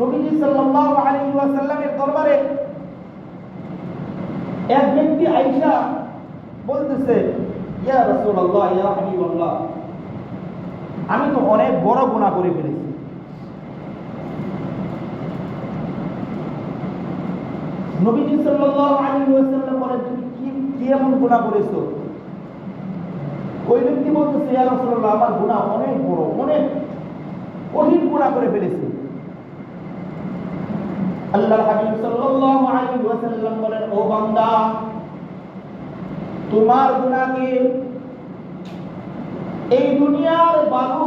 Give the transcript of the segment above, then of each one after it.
নবীজি সাল্লাল্লাহু আলাইহি ওয়াসাল্লামের দরবারে এক ব্যক্তি আয়েশা বলতেছে, ইয়া রাসূলুল্লাহ, ইয়া আমি তো অনেক বড় গুনাহ করে ফেলেছি। নবীজি সাল্লাল্লাহু আলাইহি ওয়াসাল্লাম বলেন, তুমি কি কি এমন গুনাহ করেছ? ওই ব্যক্তি বলতেছে, ইয়া রাসূলুল্লাহ, আমার গুনাহ অনেক বড়, অনেক কঠিন গুনাহ করে ফেলেছি। আল্লাহর হাবিব সাল্লাল্লাহু আলাইহি ওয়াসাল্লাম বলেন, ও বান্দা, তোমার গুনাহ কি এই দুনিয়ার বালু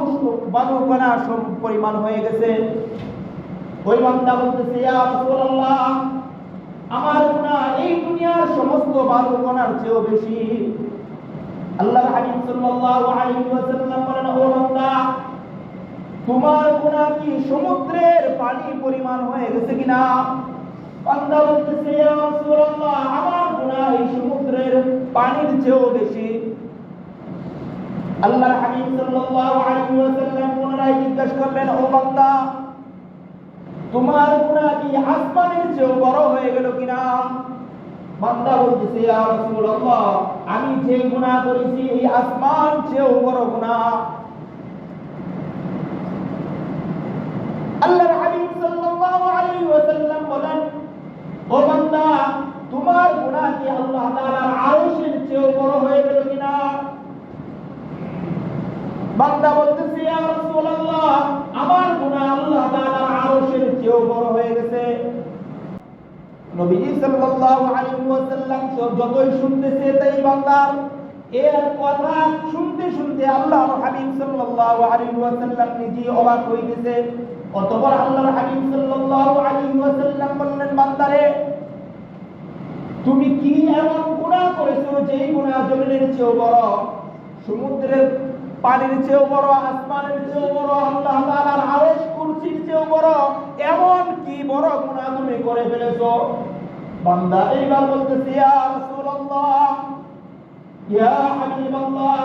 বালু সম, পরিমাণ হয়ে গেছে। ওই বান্দা বলতেছে, ইয়া রাসূলুল্লাহ, আমার গুনাহ এই দুনিয়ার সমস্ত বালু কণার চেয়েও বেশি। আল্লাহর হাবিব সাল্লাল্লাহু আলাইহি ওয়াসাল্লাম বলেন, ও বান্দা তোমার গুনাহ কি সমুদ্রের পানি পরিমাণ হয়ে গেছে কিনা? বান্দা বলতেছে আমার এই সমুদ্রের পানির চেয়েও বেশি। হাবিব সাল্লাল্লাহু আলাইহি ওয়াসাল্লাম পুনরায় জিজ্ঞাসা করলেন, ও বান্দা, তোমার গুনাহ কি আসমানের চেয়েও বড় হয়ে গেল কিনা? বান্দা বলতেছে, ইয়া রাসূলুল্লাহ, আমি যে গুনাহ করেছি, এই আসমান চেয়েও বড় গুনাহ আল্লাহর হাবিব সাল্লাল্লাহু আলাইহি ওয়াসাল্লাম বলেন ও বান্দা তোমার গুনাহ কি আল্লাহ তাআলার আরশের চেয়েও বড় হয়ে গেল কিনা বান্দা বলতেছে ইয়া রাসূলুল্লাহ আমার গুনাহ আল্লাহ তাআলার আরশের চেয়েও বড় হয়ে গেছে নবীজি সাল্লাল্লাহু আলাইহি ওয়াসাল্লাম যতই শুনতেছে তাই বান্দার এর কথা শুনতে শুনতে আল্লাহর হাবিব সাল্লাল্লাহু আলাইহি ওয়াসাল্লাম নিজে অবাক হইতেছে অতঃপর আল্লাহর হাবিব সাল্লাল্লাহু আলাইহি ওয়াসাল্লাম বললেন, বান্দারে, তুমি কি এমন গুনাহ করেছ যে এই গুনাহ জমিনের চেয়েও বড়, সমুদ্রের পানির চেয়েও বড়, আসমানের চেয়েও বড়, আল্লাহ তাআলার আরশ কুরসির চেয়েও বড়, এমন কি বড় গুনাহ তুমি করে ফেলেছো? বান্দা, এইবার বলতেছে, ইয়া রাসূলুল্লাহ, ইয়া হাবিবাল্লাহ,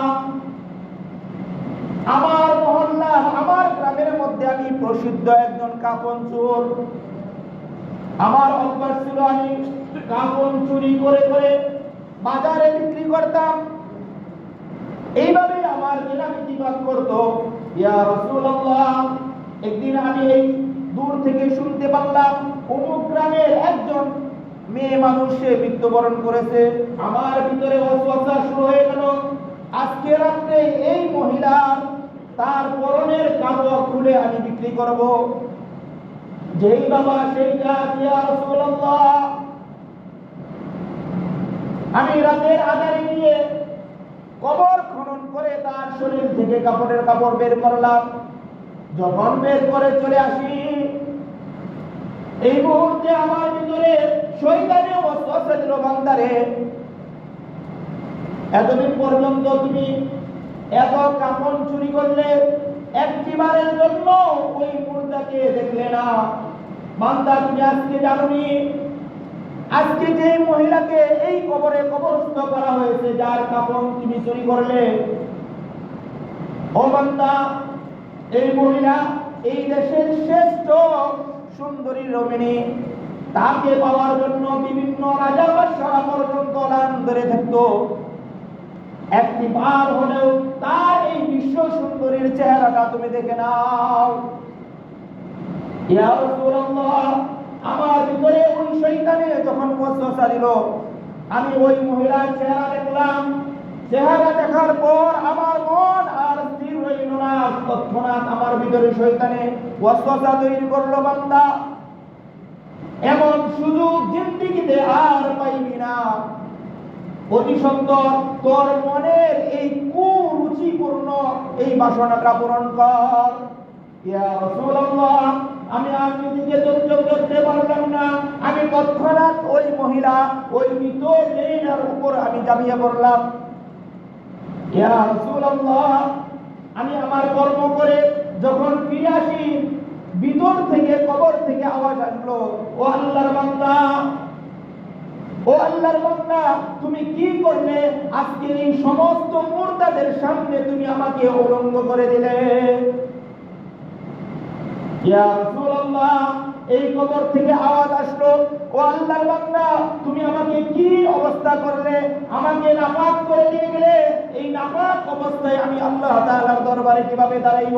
আমার মহল্লা আমার গ্রামের মধ্যে আমি প্রসিদ্ধ একজন কাপন চোর। আমার অভ্যাস ছিল, আমি কাপন চুরি করে করে বাজারে বিক্রি করতাম। এইভাবে আমার কেনাবেচিবাদ করতো। ইয়া রাসূলুল্লাহ, একদিন আমি এই দূর থেকে শুনতে পারলাম, অমুক গ্রামের একজন মেয়ে মানুষ সে মৃত্যুবরণ করেছে। আমার ভিতরে অসুস্থতা শুরু হয়ে গেল। আজকে রাত্রে এই মহিলার তার পরনের কাপড় খুলে আমি বিক্রি করব। যেই বাবা সেই কাজ ইয়া আমি রাতের আধারে গিয়ে কবর খনন করে তার শরীর থেকে কাপড়ের কাপড় বের করলাম। যখন বের করে চলে আসি, এই মুহূর্তে আমার ভিতরে শৈতানে অস্ত্র বান্দারে এতদিন পর্যন্ত তুমি এত কাপড় চুরি করলে একটিবারের জন্য ওই মুর্দাকে দেখলে না। বান্দা তুমি আজকে জানুনি, আজকে যে মহিলাকে এই কবরে কবরস্থ করা হয়েছে, যার কাপড় তুমি চুরি করলে। ও বান্দা এই মহিলা এই দেশের শ্রেষ্ঠ সুন্দরী রমিনী তাকে পাওয়ার জন্য বিভিন্ন রাজা বাদশারা পর্যন্ত ধরে থাকতো। একটি বার হলেও তার এই বিশ্ব সুন্দরীর চেহারাটা তুমি দেখে নাও। ইয়া রাসূলুল্লাহ, আমার ভিতরে ওই শয়তানে যখন ওয়াসওয়াসা দিল আমি ওই মহিলার চেহারা দেখলাম। চেহারা দেখার পর আমার মন আর স্থির হইল না। তৎক্ষণাৎ আমার ভিতরে শয়তানে ওয়াসওয়াসা তৈরি করল বান্দা। এমন সুযোগ জিন্দিগিতে আর পাইবি না। অতি সুন্দর তোর মনের এই কুরুচিপূর্ণ এই বাসনাটা পূরণ কর। ইয়া রাসূলুল্লাহ, আমি আর নিজেকে ধৈর্য করতে পারলাম না। আমি তৎক্ষণাৎ ওই মহিলা, ওই মৃত মেয়েটার উপর আমি জামিয়ে পড়লাম। ইয়া রাসূলুল্লাহ, আমি আমার কর্ম করে যখন ফিরে আসি ভিতর থেকে কবর থেকে আওয়াজ আসলো, ও আল্লাহর বান্দা, ও আল্লাহর বান্দা, তুমি কি করলে আজকে এই সমস্ত মুর্দাদের সামনে তুমি আমাকে উলঙ্গ করে দিলে। ইয়া রাসূলুল্লাহ, এই কবর থেকে আওয়াজ আসলো, ও আল্লাহর বান্দা, তুমি আমাকে কি অবস্থা করলে? আমাকে নাপাক করে দিয়ে গেলে? এই নাপাক অবস্থায় আমি আল্লাহ তাআলার দরবারে কীভাবে দাঁড়াইব?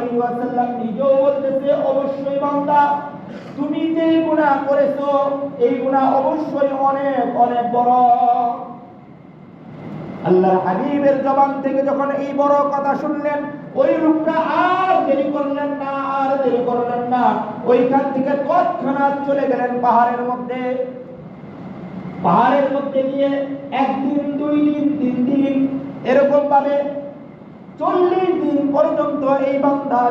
আলাইহি ওয়াসাল্লাম নিজেও বলতেছে, অবশ্যই বান্দা, তুমি যে গুনাহ করেছ, এই গুনাহ অবশ্যই অনেক অনেক বড়। আল্লাহর হাবিবের জবান থেকে যখন এই বড় কথা শুনলেন, ওই লোকটা আর দেরি করলেন না, আর দেরি করলেন না। ওইখান থেকে তৎক্ষণাৎ চলে গেলেন পাহাড়ের মধ্যে। পাহাড়ের মধ্যে গিয়ে একদিন, দুই দিন, তিন দিন এরকম ভাবে চল্লিশ দিন পর্যন্ত এই বান্দা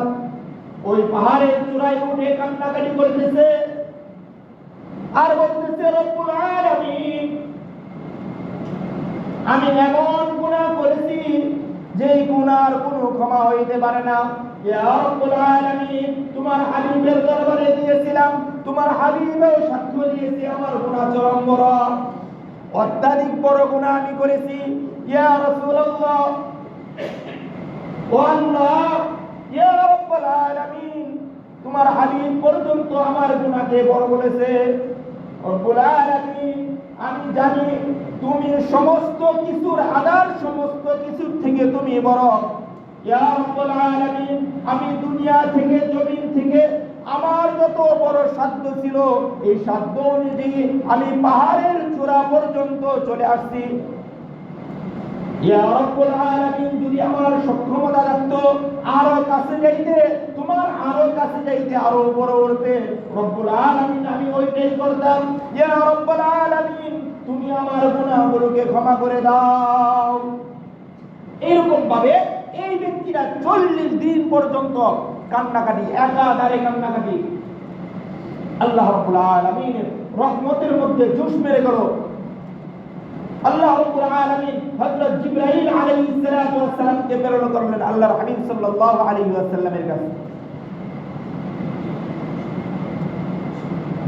ওই পাহাড়ের চূড়ায় উঠে কান্নাকাটি করতেছে আর বলতেছে, রব্বুল আলামিন, আমি এমন গুনাহ করেছি যে গুনার কোনো ক্ষমা হইতে পারে না। তোমার হাবিবের দরবারে দিয়েছিলাম, তোমার হাবিবেও সাক্ষ্য দিয়েছে আমার গুনাহ চরম বড়। অত্যাধিক বড় গুনাহ আমি করেছি। ইয়া রাসূলুল্লাহ ও আল্লাহ ইয়া রব্বুল আলামিন তোমার হাবিব পর্যন্ত আমার গুনাহকে বড় বলেছে। আমি জানি তুমি সমস্ত কিছুর আদার সমস্ত কিছুর থেকে তুমি বড়। আমি দুনিয়া থেকে, জমিন থেকে আমার যত বড় সাধ্য ছিল, এই সাধ্য অনুযায়ী আমি পাহাড়ের চূড়া পর্যন্ত চলে আসছি। যদি আমার সক্ষমতা থাকতো, আরও কাছে যাইতে, তোমার আরও কাছে যাইতে আরও উপরে উঠতে, রব্বুল আলামিন, আমি ওইটাই করতাম। ইয়া রব্বুল আলামিন, তুমি আমার গুনাহগুলোকে ক্ষমা করে দাও। এরকম ভাবে এই ব্যক্তিরা চল্লিশ দিন পর্যন্ত কান্নাকাটি, একাধারে কান্নাকাটি। আল্লাহ রব্বুল আলামিনের রহমতের মধ্যে জোশ মেরে গেল। আল্লাহ রাব্বুল আলামিন হযরত জিবরাইল আলাইহিস সালাতু ওয়াস সালাম কে প্রেরণ করলেন আল্লাহর হাবিব সাল্লাল্লাহু আলাইহি ওয়াসাল্লামের কাছে।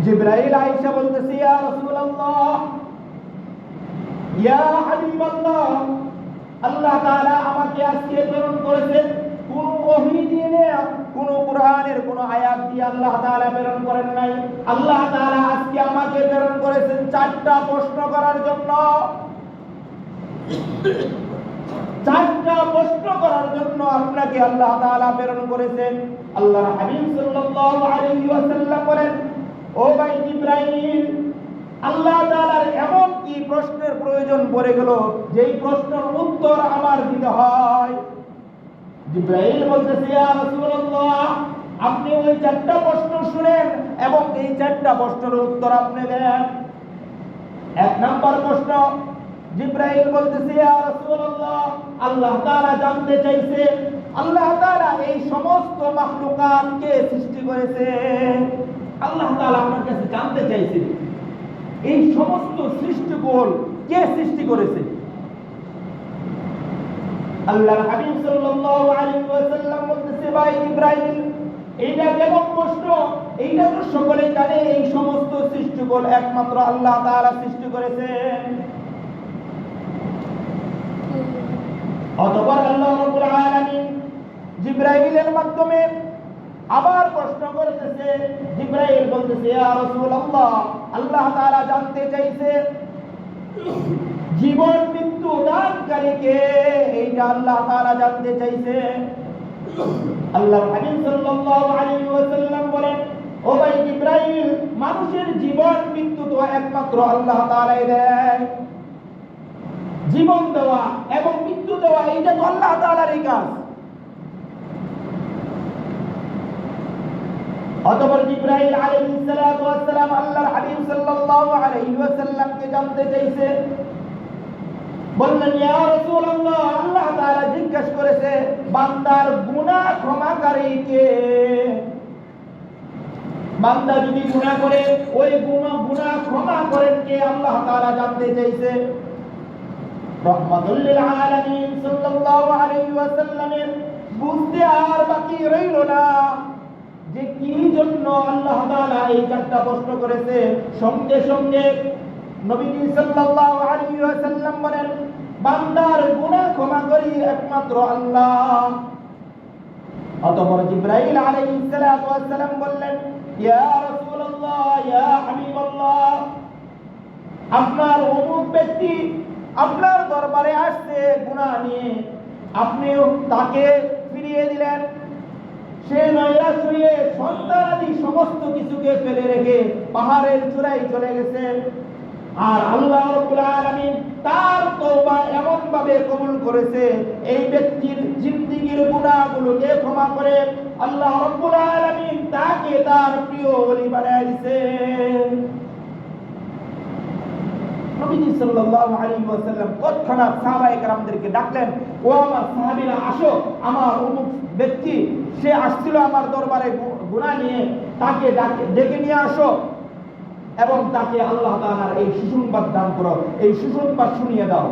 জিবরাইল আয়েশা বলতেছে, ইয়া রাসূলুল্লাহ, ইয়া হাবিবাল্লাহ, আল্লাহ তাআলা আমাকে আজকে প্রেরণ করেছেন কোন ওহী দিয়ে কোন কোরআনের কোন আয়াত দিয়ে আল্লাহ তাআলা প্রেরণ করেন নাই। আল্লাহ তাআলা আজকে আমাকে প্রেরণ করেছেন চারটা প্রশ্ন করার জন্য। চারটা প্রশ্ন করার জন্য আপনাকে আল্লাহ তাআলা প্রেরণ করেছেন। আল্লাহর হাবিব সাল্লাল্লাহু আলাইহি ওয়াসাল্লাম বলেন, ও ভাই ইব্রাহিম আল্লাহ তাআলার এমন কি প্রশ্নের প্রয়োজন পড়ে গেল? যেই প্রশ্নের উত্তর আমার দিতে হয়। জিব্রাইল বলতেছে, ইয়া রাসূলুল্লাহ, আপনি ওই চারটা প্রশ্ন শুনেন এবং এই চারটা প্রশ্নের উত্তর আপনি দেন। এক নাম্বার প্রশ্ন জিব্রাইল বলতেছে আল্লাহ তাআলা জানতে চাইছে, আল্লাহ তাআলা এই সমস্ত মাখলুকাতকে সৃষ্টি করেছে। আল্লাহ তাআলা আমার কাছে জানতে চাইছে, এই সমস্ত সৃষ্টিকোণ কে সৃষ্টি করেছে? আল্লাহর হাবিব সাল্লাল্লাহু আলাইহি ওয়াসাল্লাম বলতেছে, ভাই ইব্রাহিম এইটা কেমন প্রশ্ন? এইটা তো সকলেই জানে, এই সমস্ত সৃষ্টিকোণ একমাত্র আল্লাহ তাআলা সৃষ্টি করেছেন। অতঃপর আল্লাহ রাব্বুল আলামিন জিব্রাইলের মাধ্যমে আবার প্রশ্ন করতেছে। জিব্রাইল বলতেছে, ইয়া রাসূলুল্লাহ, আল্লাহ তাআলা জানতে চাইছে জীবন মৃত্যু দানকারীকে, এইটা আল্লাহ তাআলা জানতে চাইছে। আল্লাহ হাবিব সাল্লাল্লাহু আলাইহি ওয়াসাল্লাম বলেন, ও ভাই ইব্রাহিম মানুষের জীবন মৃত্যু তো একমাত্র আল্লাহ তাআলাই দেয়। জীবন দেওয়া এবং মৃত্যু দেওয়া এইটা তো কাজ। অতঃপর জিব্রাইল আলাইহিস সালাতু ওয়াস সালাম আল্লাহর হাবিব সাল্লাল্লাহু আলাইহি ওয়াসাল্লামকে জানতে চাইছে। বললেন, ইয়া রাসূলুল্লাহ আল্লাহ তাআলা জিজ্ঞেস করেছে, বান্দার গুনাহ ক্ষমাকারী কে? বান্দা যদি গুনাহ করে, ওই গুনাহ গুনাহ ক্ষমা করেন কে? আল্লাহ তাআলা জানতে চাইছে। রহমাতুল লিল আলামিন সাল্লাল্লাহু আলাইহি ওয়াসাল্লামের বুঝতে আর বাকি রইল না যে কি জন্য আল্লাহ তাআলা এই চারটা প্রশ্ন করেছে। সঙ্গে সঙ্গে নবীজি সাল্লাল্লাহু আলাইহি ওয়াসাল্লাম বলেন, বান্দার গুনাহ ক্ষমা করি একমাত্র আল্লাহ। অতঃপর জিব্রাইল আলাইহিস সালাতু ওয়াস সালাম বললেন, ইয়া রাসূলুল্লাহ, ইয়া হাবিবাল্লাহ, আপনার অমুক ব্যক্তি আপনার দরবারে আসছে গুনাহ নিয়ে। আপনিও তাকে ফিরিয়ে দিলেন। সে নৈরাশ হয়ে সন্তানাদি সমস্ত কিছুকে ফেলে রেখে পাহাড়ের চূড়ায় চলে গেছে। আর আল্লাহ রাব্বুল আলামিন তার তওবা এমন ভাবে কবুল করেছে, এই ব্যক্তির জিন্দেগীর গুনাহগুলোকে ক্ষমা করে আল্লাহ রাব্বুল আলামিন তাকে তার প্রিয় ওলি বানায় দিয়েছে নবীজি সাল্লাল্লাহু আলাইহি ওয়াসাল্লাম তৎক্ষণাৎ সাহাবায়ে ডাকলেন, ও আমার সাহাবীরা, আসো, আমার অমুক ব্যক্তি, সে আসছিল আমার দরবারে গুনাহ নিয়ে, তাকে ডাকে, ডেকে নিয়ে আসো। এবং তাকে আল্লাহ তাআলার এই সুসংবাদ দান করো, এই সুসংবাদ শুনিয়ে দাও।